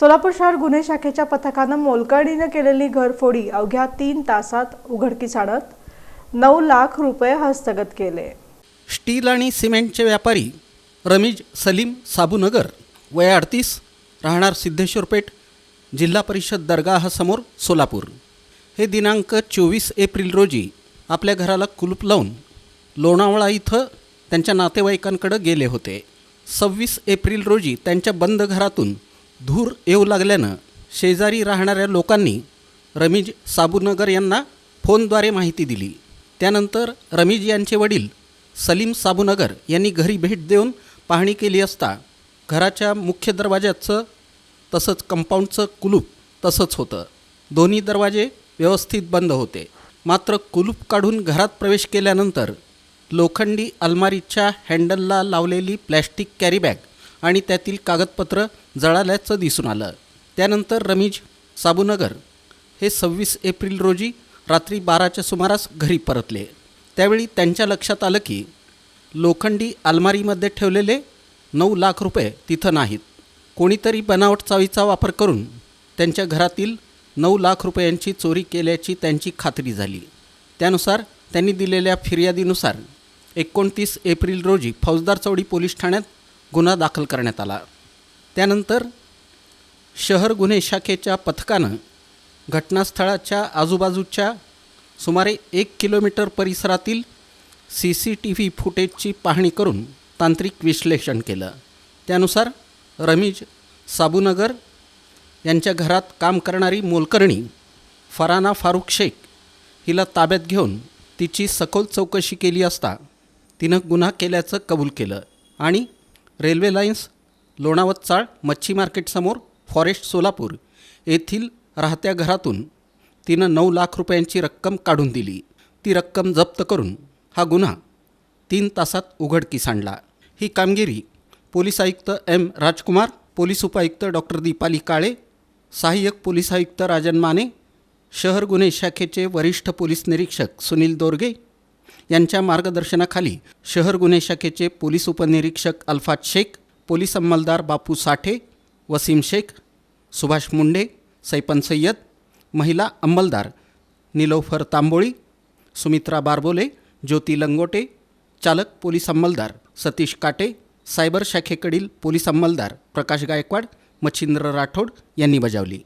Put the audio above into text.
सोलापूर शहर गुन्हे शाखेच्या पथकानं मोलकर्णीनं केलेली घरफोडी अवघ्या तीन तासात उघडकीस आणत नऊ लाख रुपये हस्तगत केले. स्टील आणि सिमेंटचे व्यापारी रमीज सलीम साबूनगर वय अडतीस राहणार सिद्धेश्वर पेठ जिल्हा परिषद दर्गाहासमोर सोलापूर. हे दिनांक चोवीस एप्रिल रोजी आपल्या घराला कुलूप लावून लोणावळा इथं त्यांच्या नातेवाईकांकडे गेले होते. सव्वीस एप्रिल रोजी त्यांच्या बंद घरातून धूर येऊ लागल्यानं शेजारी राहणाऱ्या लोकांनी रमीज साबूनगर यांना फोनद्वारे माहिती दिली. त्यानंतर रमीज यांचे वडील सलीम साबूनगर यांनी घरी भेट देऊन पाहणी केली असता घराच्या मुख्य दरवाजाचं तसंच कंपाऊंडचं कुलूप तसंच होतं. दोन्ही दरवाजे व्यवस्थित बंद होते. मात्र कुलूप काढून घरात प्रवेश केल्यानंतर लोखंडी अलमारीच्या हँडलला लावलेली प्लॅस्टिक कॅरीबॅग आणि त्यातील कागदपत्र जळाल्याचं दिसून आलं. त्यानंतर रमीज साबुनगर हे सव्वीस एप्रिल रोजी रात्री बाराच्या सुमारास घरी परतले. त्यावेळी त्यांच्या लक्षात आलं की लोखंडी अलमारीमध्ये ठेवलेले नऊ लाख रुपये तिथं नाहीत. कोणीतरी बनावट चावीचा वापर करून त्यांच्या घरातील नऊ लाख रुपयांची चोरी केल्याची त्यांची खात्री झाली. त्यानुसार त्यांनी दिलेल्या फिर्यादीनुसार एकोणतीस एप्रिल रोजी फौजदार चौडी पोलीस ठाण्यात गुन्हा दाखल करण्यात आला. त्यानंतर शहर गुन्हे शाखेच्या पथकानं घटनास्थळाच्या आजूबाजूच्या सुमारे एक किलोमीटर परिसरातील सी सी टी व्ही फुटेजची पाहणी करून तांत्रिक विश्लेषण केलं. त्यानुसार रमीज साबुनगर यांच्या घरात काम करणारी मोलकर्णी फराना फारुख शेख हिला ताब्यात घेऊन तिची सखोल चौकशी केली असता तिनं गुन्हा केल्याचं कबूल केलं आणि रेल्वे लाईन्स लोणावत चाळ मच्छी मार्केटसमोर फॉरेस्ट सोलापूर येथील राहत्या घरातून तिनं नऊ लाख रुपयांची रक्कम काढून दिली. ती रक्कम जप्त करून हा गुन्हा तीन तासात उघडकीस आणला. ही कामगिरी पोलीस आयुक्त एम. राजकुमार पोलीस उपायुक्त डॉक्टर दीपाली काळे सहाय्यक पोलीस आयुक्त राजन माने शहर गुन्हे शाखेचे वरिष्ठ पोलीस निरीक्षक सुनील दोरगे यांच्या मार्गदर्शनाखाली शहर गुन्हे शाखेचे पोलीस उपनिरीक्षक अल्फात शेख पोलीस अंमलदार बापू साठे वसीम शेख सुभाष मुंडे सैपन सय्यद महिला अंमलदार निलोफर तांबोळी सुमित्रा बारबोले ज्योती लंगोटे चालक पोलीस अंमलदार सतीश काटे सायबर शाखेकडील पोलीस अंमलदार प्रकाश गायकवाड मच्छिंद्र राठोड यांनी बजावली.